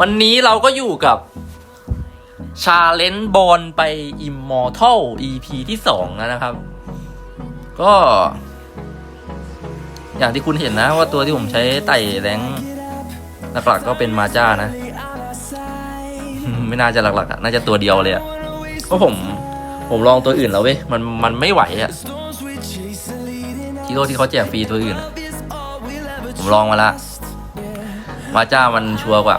วันนี้เราก็อยู่กับชาเลนจ์บอลไป Immortal EP ที่สองแล้วนะครับ ก็ อย่างที่คุณเห็นนะว่าตัวที่ผมใช้ไต่แรงหลักๆก็เป็นมาจ้านะ ไม่น่าจะหลักๆอะน่าจะตัวเดียวเลยอะเพราะผมผมลองตัวอื่นแล้วเว้ยมันมันไม่ไหวอะฮีโร่ที่เขาแจกฟรีตัวอื่นอะผมลองมาละมาจ้ามันชัวร์กว่า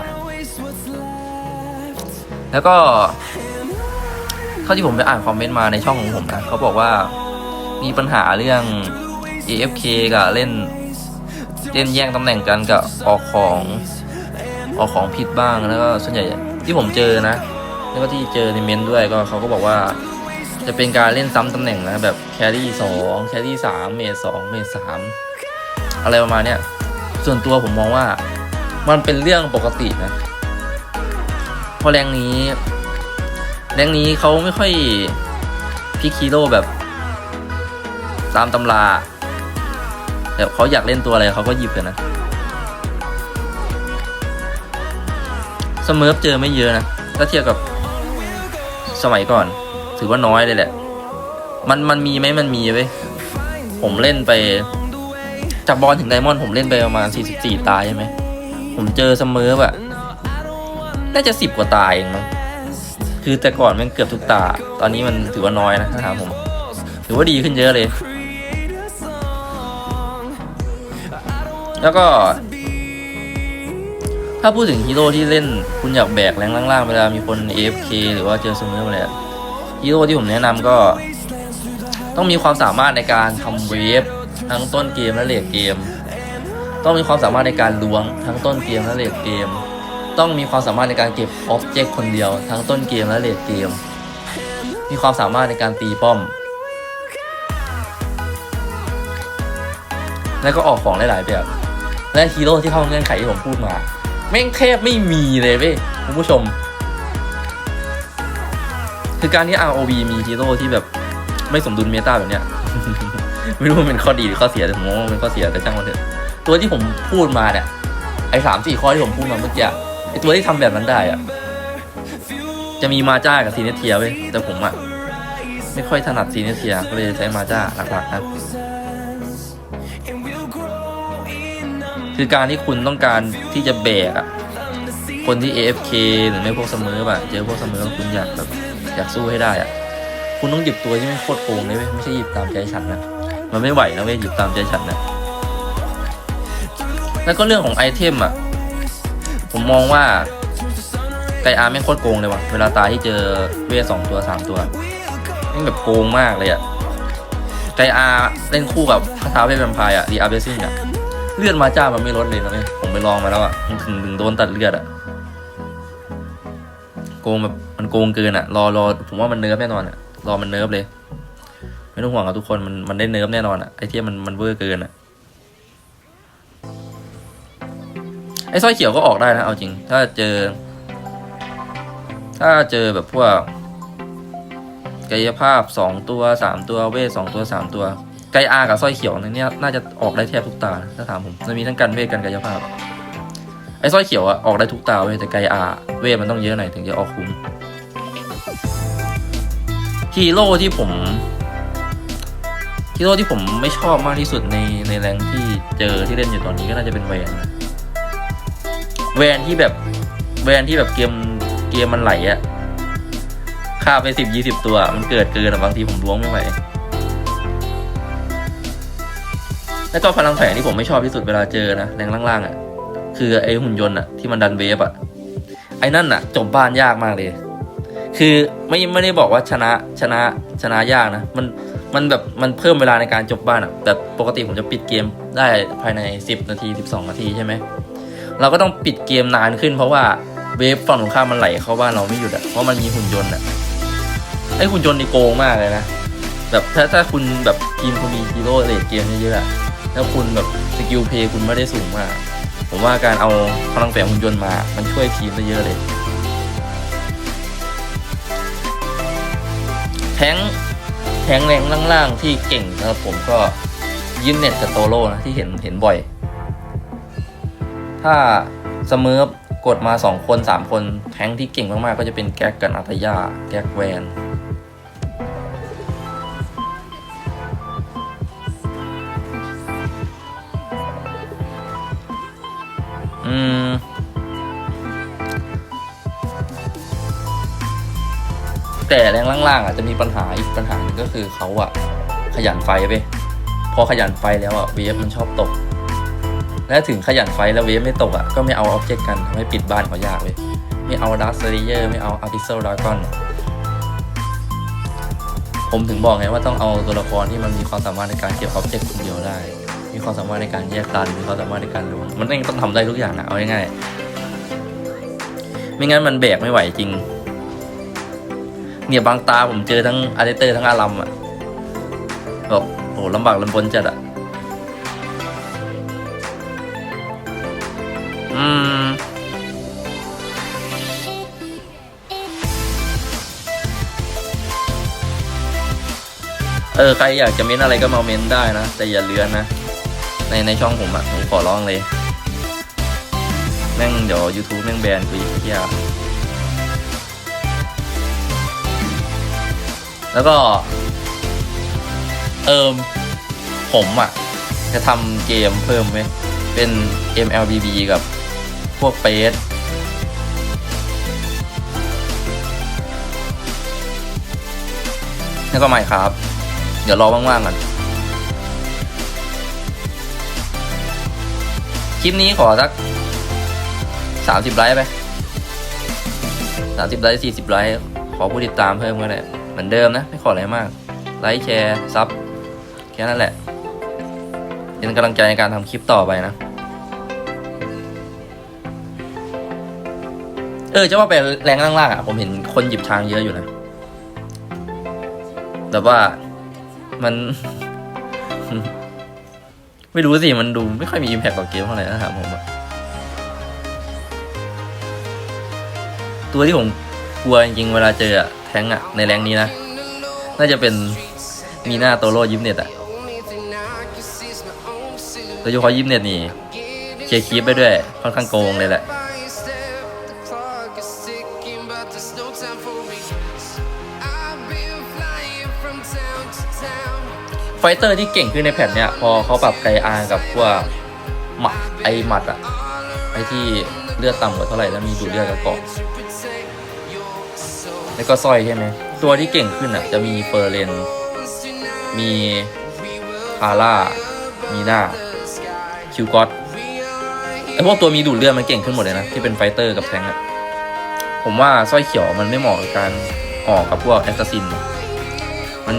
แล้วก็เท่าที่ผมไปอ่านคอมเมนต์มาในช่องของผมนะเขาบอกว่ามีปัญหาเรื่อง AFK กับเล่นเล่นแย่งตำแหน่งกันกับออกของออกของผิดบ้างแล้วก็ส่วนใหญ่ที่ผมเจอนะ แล้วก็ที่เจอในเมนต์ด้วยก็เขาก็บอกว่า จะเป็นการเล่นซ้ำตำแหน่งนะแบบแครี่สองแครี่สามเมจสองเมจสามอะไรประมาณเนี้ยส่วนตัวผมมองว่ามันเป็นเรื่องปกตินะ ราะแรงนี้ แรงนี้เขาไม่ค่อยพิกฮีโร่แบบ ตามตำราแบบเขาอยากเล่นตัวอะไรเขาก็หยิบกันนะสมิร์ฟเจอไม่เยอะนะถ้าเทียบกับสมัยก่อน ถือว่าน้อยเลยแหละ มันมันมีไหมมันมีเว้ยผมเล่นไป จากบอลถึงไดมอนด์ผมเล่นไปประมาณ 44 ตายใช่ไหม ผมเจอสมิร์ฟอะ น่าจะสิบกว่าตายเองมั้งคือแต่ก่อนมันเกือบทุกตา ตอนนี้มันถือว่าน้อยนะถ้าถามผม ถือว่าดีขึ้นเยอะเลย แล้วก็ ถ้าพูดถึงฮีโร่ที่เล่นคุณอยากแบกแรงล่างๆเวลามีคน AFK หรือว่าเจอซูเมอร์อะไรฮีโร่ที่ผมแนะนำก็ ต้องมีความสามารถในการทำเวฟทั้งต้นเกมและเลดเกม ต้องมีความสามารถในการล้วงทั้งต้นเกมและเลดเกม ต้องมีความสามารถในการเก็บออบเจกต์คนเดียว ทั้งต้นเกมและเลดเกม มีความสามารถในการตีป้อม แล้วก็ออกของหลายแบบ และฮีโร่ที่เข้าเงื่อนไขที่ผมพูดมา แม่งแทบไม่มีเลยเว้ยคุณผู้ชม คือการที่ ROV มีฮีโร่ที่แบบไม่สมดุลเมตาแบบเนี้ย ไม่รู้มันเป็นข้อดีหรือข้อเสียแต่ผมว่ามันเป็นข้อเสียแต่ช่างมันเถอะ ตัวที่ผมพูดมาเนี่ยไอ้สามสี่ข้อที่ผมพูดมาเมื่อกี้ ไอตัวที่ทำแบบนั้นได้อะจะมีมาจ้ากับซีเนเทียเว้ยแต่ผมอะไม่ค่อยถนัดซีเนเทียก็เลยใช้มาจ้าหลักๆนะคือการที่คุณต้องการที่จะแบกอะคนที่ AFK หรือไม่พวกเสมอแบบเจอพวกเสมอคุณอยากแบบอยากสู้ให้ได้อะคุณต้องหยิบตัวที่ไม่โคตรโกงเลยเว้ยไม่ใช่หยิบตามใจฉันนะมันไม่ไหวนะเว้ยหยิบตามใจฉันนะแล้วก็เรื่องของไอเทมอะ ผมมองว่าไกอาร์ไม่โคตรโกงเลยว่ะ เวลาตายที่เจอเวสองตัวสามตัวแม่งแบบโกงมากเลยอะไกอาร์เล่นคู่กับคาถาเวทแวมไพร์อะดีอาร์เบซิ่งอะเลือดมาจ้ามันไม่ลดเลยนะเว้ยผมไปลองมาแล้วอะมันถึงถึงโดนตัดเลือดอะโกงแบบมันโกงเกินอะรอรอผมว่ามันเนิร์ฟแน่นอนอะรอมันเนิร์ฟเลย ไม่ต้องห่วงกับทุกคนมันมันได้เนิร์ฟแน่นอนอะไอ้เทียมันมันเวอร์เกินอะ อ้สร้อยเขียวก็ออกได้นะเอาจริง ถ้าเจอ ถ้าเจอแบบพวกกายภาพสองตัวสามตัวเวทสองตัวสามตัวไกอากับสร้อยเขียวในเนี้ยน่าจะออกได้แทบทุกตาถ้าถามผมมันมีทั้งกันเวทกันกายภาพไอ้สร้อยเขียวอะออกได้ทุกตาเว้ยแต่ไกอาเวทมันต้องเยอะหน่อยถึงจะออกคุ้มฮีโร่ที่ผมฮีโร่ที่ผมไม่ชอบมากที่สุดในในแรงที่เจอที่เล่นอยู่ตอนนี้ก็น่าจะเป็นแวนนะ แวนที่แบบแวนที่แบบเกมเกมมันไหลอะฆ่าไปสิบยี่สิบตัว มันเกิดเกินอะบางทีผมล้วงไม่ไหวแล้วก็พลังแฝงที่ผมไม่ชอบที่สุดเวลาเจอนะแรงล่างๆอะ คือไอหุ่นยนต์อะที่มันดันเวฟอะไอ้นั่นอะจบบ้านยากมากเลย คือไม่ไม่ได้บอกว่าชนะชนะชนะยากนะ มันมันแบบมันเพิ่มเวลาในการจบบ้านอะแต่ปกติผมจะปิดเกมได้ภายใน 10 นาที 12 นาทีใช่ไหม เราก็ต้องปิดเกมนานขึ้น เพราะว่าเวฟฝั่งตรงข้ามมันไหลเข้าบ้านเราไม่หยุดอะเพราะมันมีหุ่นยนต์อะไอหุ่นยนต์นี่โกงมากเลยนะแบบถ้าถ้าคุณแบบทีมคุณมีฮีโร่เลดเกมเยอะๆแล้วคุณแบบสกิลเพย์คุณไม่ได้สูงมาก ผมว่าการเอาพลังแฝงหุ่นยนต์มา มันช่วยทีมได้เยอะเลย แทงแทงแรงล่างๆที่เก่งนะครับผมก็ยิมเน็ตกับโตโร่นะที่เห็นเห็นบ่อย ถ้าเสมอโกดมาสองคนสามคนแทงที่เก่งมาก ๆ ก็จะเป็นแก๊กกับนาตยา แก๊กแวนอืมแต่แรงล่างๆอะจะมีปัญหาอีกปัญหาหนึงก็คือเขาอะ ขยันไฟไป พอขยันไฟแล้วอะเวฟมันชอบตก และถึงขยันไฟแล้วเวฟไม่ตกอะก็ไม่เอาออบเจกต์กันทำให้ปิดบ้านเขายากเว้ยไม่เอาดัสเซอร์เยอร์ไม่เอาอาร์ติเซลดากอนผมถึงบอกไงว่าต้องเอาตัวละครที่มันมีความสามารถในการเก็บออบเจกต์คนเดียวได้ มีความสามารถในการแยกดันมีความสามารถในการล้วงมันเองต้องทำได้ทุกอย่างอะเอาง่ายๆไม่งั้นมันแบกไม่ไหวจริง เนี่ยบางตาผมเจอทั้งอาร์เตอร์ทั้งอารัมอะแบบโอ้ลำบากลำบนจัดอะ อืมเออใครอยากจะเม้นอะไรก็มาเม้นได้นะ แต่อย่าเลือนนะ ในในช่องผมอะผมขอร้องเลย แม่งเดี๋ยว YouTube แม่งแบนกูอีกที่ยแล้วก็ เอิมผมอะจะทำเกมเพิ่มไหมเป็น MLBB กับ วกเปสแล้วก็ไม่ครับ เดี๋ยวรอว่างๆก่อนคลิปนี้ขอสักสามสิบไลค์ไปสามสิบไลค์สี่สิบไลค์ขอผู้ติดตามเพิ่มก็ได้เหมือนเดิมนะ ไม่ขออะไรมาก ไลค์แชร์ซับแค่นั้นแหละ เป็นกำลังใจในการทำคลิปต่อไปนะ เออจะว่าไปแรงล่างๆอะผมเห็นคนหยิบช้างเยอะอยู่นะแต่ว่ามัน ไม่รู้สิ มันดูไม่ค่อยมีอิมแพคต่อเกมเท่าไหร่นะถามผมตัวที่ผมกลัวจริงๆเวลาเจออะแทงอะในแรงนี้นะ น่าจะเป็นมีหน้าโตโร่ยิมเน็ตอะโดยเฉพาะยิมเน็ตนี่เคลียร์คีปไปด้วยค่อนข้างโกงเลยแหละ ไฟเตอร์ที่เก่งขึ้นในแผ่นเนี้ยพอเขาปรับไกอากับพวกหมัดไอหมัดอะไอที่เลือดต่ำกว่าเท่าไหร่แล้วมีดูดเลือดกระเกาะแล้วก็สร้อยใช่ไหมตัวที่เก่งขึ้นอะจะมีเฟอร์เรนมีทาร่ามีหน้าคิวกอตไอพวกตัวมีดูดเลือดมันเก่งขึ้นหมดเลยนะ ที่เป็นไฟเตอร์กับแทงก์อะ ผมว่าสร้อยเขียวมันไม่เหมาะกับการออกกับพวกแอสซัสซิน มัน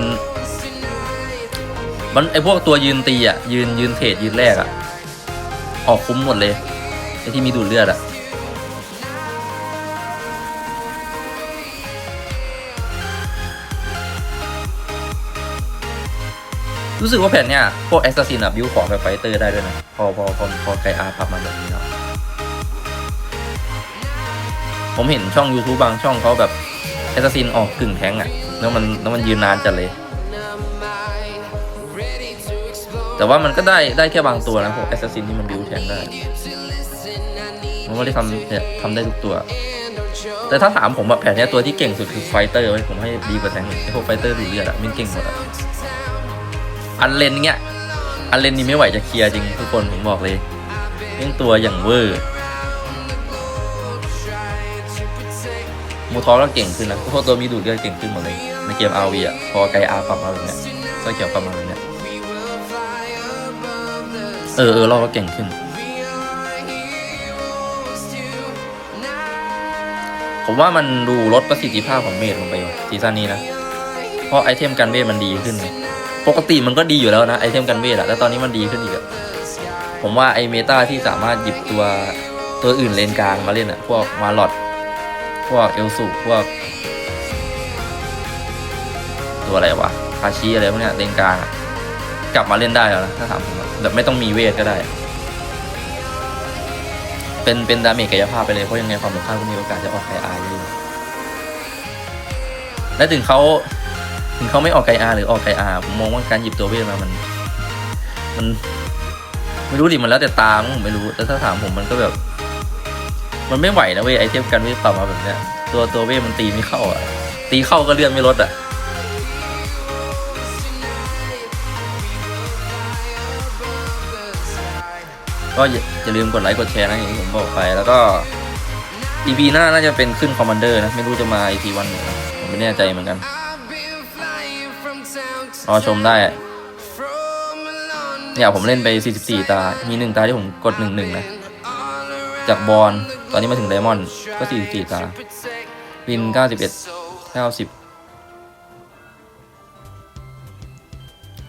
มันไอพวกตัวยืนตีอะ ยืนยืนเทรดยืนแรกอะ ออกคุ้มหมดเลยไอที่มีดูดเลือดอะรู้สึกว่าแผ่นเนี้ยพวกแอสซัสซินอะบิวของแบบไฟเตอร์ได้ด้วยนะ พอพอพอพอไกอาปรับมาแบบนี้แล้ว ผมเห็นช่อง YouTube บางช่องเขาแบบแอสซินออกกึ่งแท้งก์อะแล้วมันแล้วมันยืนนานจัดเลย แต่ว่ามันก็ได้ได้แค่บางตัวนะพวกแอสซินที่มันบิวแทงได้ มันไม่ได้ทำเนี่ยทำได้ทุกตัว แต่ถ้าถามผมแบบแผนเนี้ยตัวที่เก่งสุดคือไฟเตอร์ไว้ยผมให้ดีกว่าแทงอีกไอพวกไฟเตอร์ดูเลือดอะมันเก่งหมดอะอันเลนเนี้ยอันเลนนี่ไม่ไหวจะเคลียร์จริงทุกคนผมบอกเลยเรื่องตัวอย่างเวอร์ มูทอสก็เก่งขึ้นนะพวกตัวมีดูดเลือดเก่งขึ้นหมดเลย ในเกมอาวีอะพอไกอาปรับมาแบบเนี้ยสร้อยเขียวปรับมาแบบเนี้ยเออเออเราก็เก่งขึ้น ผมว่ามันดูลดประสิทธิภาพของเมดลงไปว่ะซีซั่นนี้นะ เพราะไอเทมกันเวทมันดีขึ้น ปกติมันก็ดีอยู่แล้วนะไอเทมกันเวทอะแล้วตอนนี้มันดีขึ้นอีกอะผมว่าไอเมตาที่สามารถหยิบตัวตัวอื่นเลนกลางมาเล่นอะพวกมาลอด พวกเอลสุพวก ตัวอะไรวะคาชิอะไรพวกเนี้ยเลนกลางกลับมาเล่นได้แล้วนะถ้าถามผมแบบไม่ต้องมีเวทก็ได้ เป็นเป็นดาเมจกายภาพไปเลยเพราะยังไงความสำคัญก็มีโอกาสจะออกไกอาร์อยู่และถึงเขาถึงเขาไม่ออกไกอาร์หรือออกไกอาร์ผมมองว่าการหยิบตัวเวทมามัน มันไม่รู้ดิมันแล้วแต่ตามผมไม่รู้แต่ถ้าถามผมมันก็แบบ มันไม่ไหวนะเว้ยไอเทมกันเวทต่ำมาแบบเนี้ยตัวตัวเวทมันตีไม่เข้าอะ ตีเข้าก็เลื่อนไม่ลดอะก็อย่าลืมกดไลค์กดแชร์นะอย่างที่ผมบอกไปแล้วก็ EP หน้าน่าจะเป็นขึ้นคอมมานเดอร์นะ ไม่รู้จะมา EP วันไหนผมไม่แน่ใจเหมือนกันรอชมได้เนี่ยผมเล่นไป 44 ตา มีหนึ่งตาที่ผมกดหนึ่งหนึ่งนะ จากบอล อนนี้มาถึงไดมอนด์ก็44ตาวิน91 90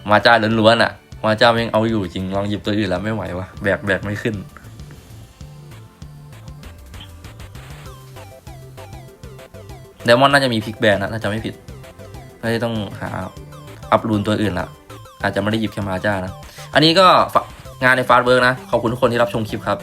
มาจ้าล้วนๆอะ มาจ้ายังเอาอยู่จริงลองหยิบตัวอื่นแล้วไม่ไหววะแบกแบกไม่ขึ้น ไดมอนด์น่าจะมีพิกแบนนะถ้าจะไม่ผิดน่าจะต้องหาอัพรูนตัวอื่นละอาจจะไม่ได้หยิบแค่มาจ้านะ อันนี้ก็งานในฟาสเวิร์กนะ ขอบคุณทุกคนที่รับชมคลิปครับ